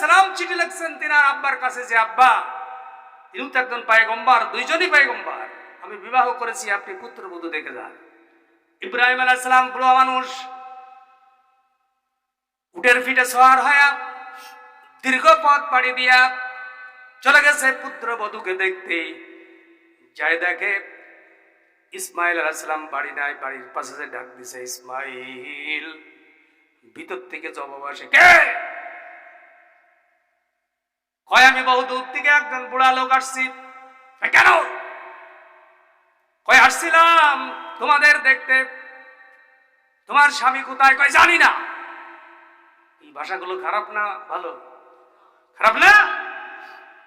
সালাম চিঠি লিখছেন তিনার আব্বার কাছে যে, আব্বা, তিনিও তো একজন পায়গম্বার, দুইজনই পায়গম্বার। আমি বিবাহ করেছি, আপনি পুত্রবধূ দেখে যান। ইব্রাহিম আলাহ সালাম বুড়ো মানুষ, উটের ফিটে সওয়ার হয়া দীর্ঘ পথ পাড়ি দিয়া চলে গেছে পুত্র বধূকে দেখতে। যাই দেখে ইসমাইল আলাইসালাম বাড়ি নাই, বাড়ির পাশে ডাক দিছে, ইসমাইল, ভিতর থেকে জবাব আসে, কে? কয় আমি বহু দূর থেকে একজন বুড়া লোক আসছি। কেন? কয় আসছিলাম তোমাদের দেখতে। তোমার স্বামী কোথায়? কয় জানি না। এই ভাষাগুলো খারাপ না? ভালো। খারাপ না?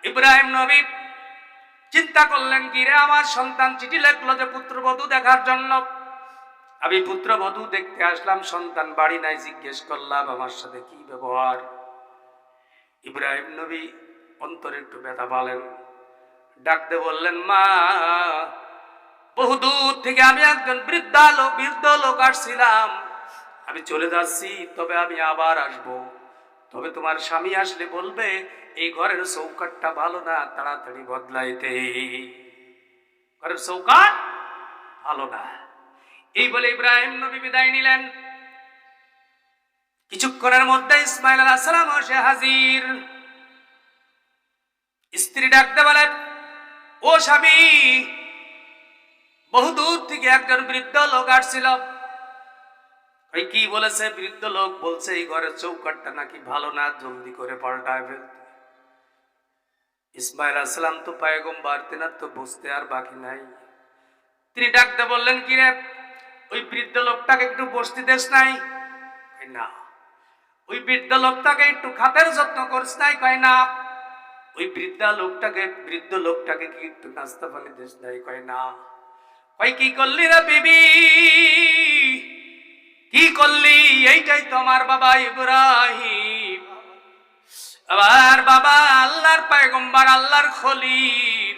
ইব্রাহিম নবী চিন্তা করলেন, কি রে, আমার সন্তান চিঠি লেখলো যে পুত্রবধূ দেখার জন্য? আমি পুত্রবধূ দেখতে আসলাম, সন্তান বাড়ি নাই, জিজ্ঞেস করলাম, আমার সাথে কি ব্যবহার? ইব্রাহিম নবী অন্তরে একটু ব্যথা পালেন। ডাকতে বললেন, মা বহু দূর থেকে আমি একজন বৃদ্ধা লোক বৃদ্ধ লোক আসছিলাম। আমি চলে যাচ্ছি, তবে আমি আবার আসব। তবে তোমার স্বামী আসলে বলবে, এই ঘরের চৌকাটটা ভালো না, তাড়াতাড়ি বদলাইতে। ঘরের চৌকাট ভালো না। এই বলে ইব্রাহিম নবী বিদায় নিলেন। কিছুক্ষণের মধ্যে ইসমাইল আলাহ সালাম সে হাজির। স্ত্রী ডাকতে বলে ও স্বামী বহু দূর থেকে একজন বৃদ্ধ লোক আসছিল। ওই কি বলেছে? বৃদ্ধ লোক বলছে, এই ঘরের চৌকাটটা নাকি ভালো না, জলদি করে পাল্টায় ফেলতে ইসমাইল আসলাম তো পায়গম্বার, তেনার তো বুঝতে আর বাকি নাই। তিনি ডাকতে বললেন, কি রে, ওই বৃদ্ধ লোকটাকে একটু বসতে দেশ নাই? না। ওই বৃদ্ধ লোকটাকে একটু খাতের যত্ন করিস নাই? কয় না। ওই বৃদ্ধা লোকটাকে, বৃদ্ধ লোকটাকে কি একটু নাস্তা পানি দেশ নাই কয়, না। কই কি করলি রে বিবি? কি করলি? এইটাই তোমার বাবা ইব্রাহিম। আবার বাবা আল্লাহর পায়গম্বার, আল্লাহর খলিল।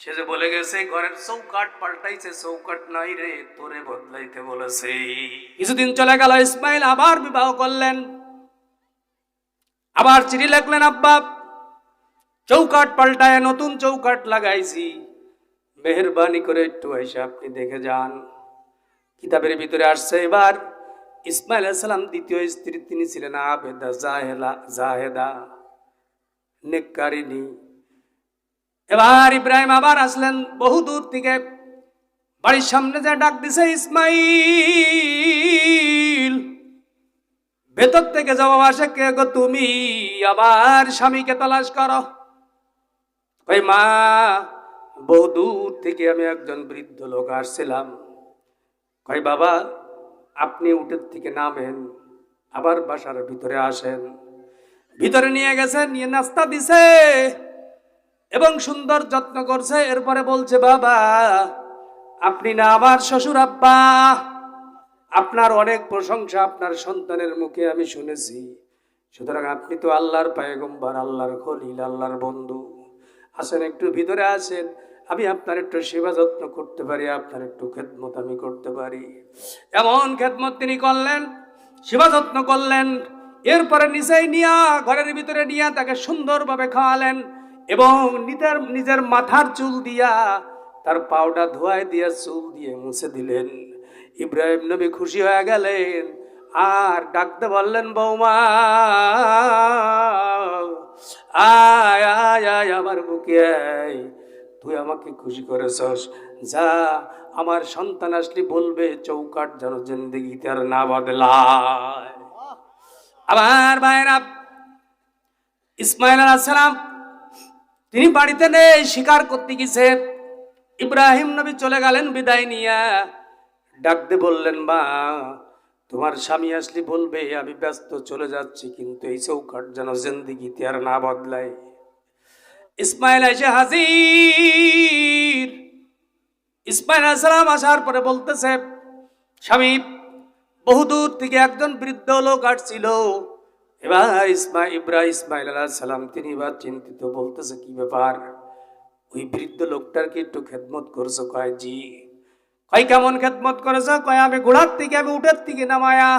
সে যে বলে গেছে, ঘরের চৌকাট পাল্টাইছে চৌকাট নাই রে, তোরে বদলাইতে বলেছে। কিছুদিন চলে গেল, ইসমাইল আবার বিবাহ করলেন। আবার চিঠি লাগলেন আব্বা চৌকাট পাল্টায় নতুন চৌকাট লাগাইছি। মেহরবানি করে একটু এসে আপনি দেখে যান। কিতাবের ভিতরে আসছে এবার, ইসমাইল সালাম দ্বিতীয় স্ত্রী, তিনি ছিলেন আবেদা জাহেলা, জাহেদা নেককারিনী এবার ইব্রাহিম আবার আসলেন বহু দূর থেকে। বাড়ির সামনে যে ডাক দিছে, ইসমাইল, ভেতর থেকে জবাব আসে, কে গো তুমি? আবার স্বামীকে তালাশ করো। ওই মা, বহু দূর থেকে আমি একজন বৃদ্ধ লোক আসছিলাম। কই বাবা, আপনি উটের থেকে নামেন, আবার বাসার ভিতরে আসেন। ভিতরে নিয়ে গেছে, নিয়ে নাস্তা দিছে এবং সুন্দর যত্ন করছে। এরপরে বলছে, বাবা, আপনি না আমার শ্বশুর আব্বা? আপনার অনেক প্রশংসা আপনার সন্তানের মুখে আমি শুনেছি। সুতরাং আপনি তো আল্লাহর পায়গম্বর, আল্লাহর খলিল, আল্লাহর বন্ধু। আসেন, একটু ভিতরে আসেন। আমি আপনার একটু সেবা যত্ন করতে পারি, আপনার একটু খেদমত আমি করতে পারি। এমন খেদমত তিনি করলেন, সেবা যত্ন করলেন, এরপরে নিজেই নিয়া ঘরের ভিতরে নিয়া তাকে সুন্দরভাবে খাওয়ালেন এবং নিজের নিজের মাথার চুল দিয়া তার পাউডার ধোয়ায় দিয়া চুল দিয়ে মুছে দিলেন। ইব্রাহিম নবী খুশি হয়ে গেলেন। আর ডাকতে বললেন, বৌমা, আয় আয় আয় আমার বুকে, আয়। তুই আমাকে খুশি করেছস। যা, আমার সন্তান আসলে বলবে চৌকাট যেন জিন্দিগিতে আর না বদলায়। আবার ভাইরা, ইসমাইল সালাম, তিনি বাড়িতে নেই, শিকার করতে গেছে। ইব্রাহিম নবী চলে গেলেন বিদায় নিয়া। ডাকতে বললেন, মা তোমার স্বামী আসলে বলবে, আমি ব্যস্ত, চলে যাচ্ছি, কিন্তু এই চৌকাট যেন জিন্দিগিতে আর না বদলায়। ইসমাইল এসে হাজির। ইসমাইল সালাম আসার পরে বলতেছে, স্বামী বহুদূর থেকে একজন বৃদ্ধ লোক আসছিল। এবার ইসমা ইব্রা ইসমাইল আলাহ সালাম, তিনি এবার চিন্তিত, বলতেছে, কি ব্যাপার? ওই বৃদ্ধ লোকটার কি একটু খেদমত করছ? কয়, জি। কয় কেমন খেদমত করেছ? কয়, আমি ঘোড়ার থেকে, আমি উঠের থেকে নামায়া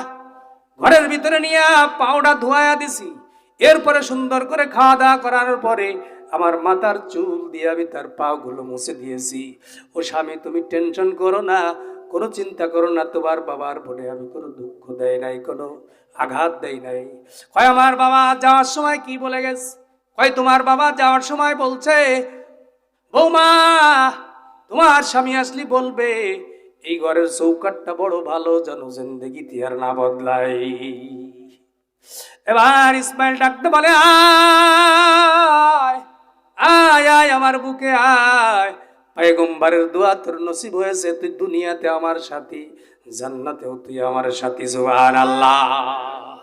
ঘরের ভিতরে নিয়ে পাউডার ধোয়া দিছি। এরপরে সুন্দর করে খাওয়া দাওয়া করার পরে আমার মাথার চুল দিয়ে আমি তার পাগুলো মুছে দিয়েছি। ও স্বামী, তুমি টেনশন করো না, কোনো চিন্তা করো না, তোমার বাবার বলে আমি কোনো দুঃখ দেয় নাই, কোনো আঘাত দেয় নাই। কয়, আমার বাবা যাওয়ার সময় কি বলে গেছে? কয়, তোমার বাবা যাওয়ার সময় বলছে, বৌমা তোমার স্বামী আসলি বলবে, এই ঘরের চৌকাটটা বড় ভালো, যেন জিন্দগিতে আর না বদলাই। এবার ইসমাইল ডাকতে বলে, আয় আয় আয় আমার বুকে, আয়। পেগম্বারের দোয়া তোর নসিব হয়েছে, তুই দুনিয়াতে আমার সাথী, জান্নাতেও তুই আমার সাথী সুবহান আল্লাহ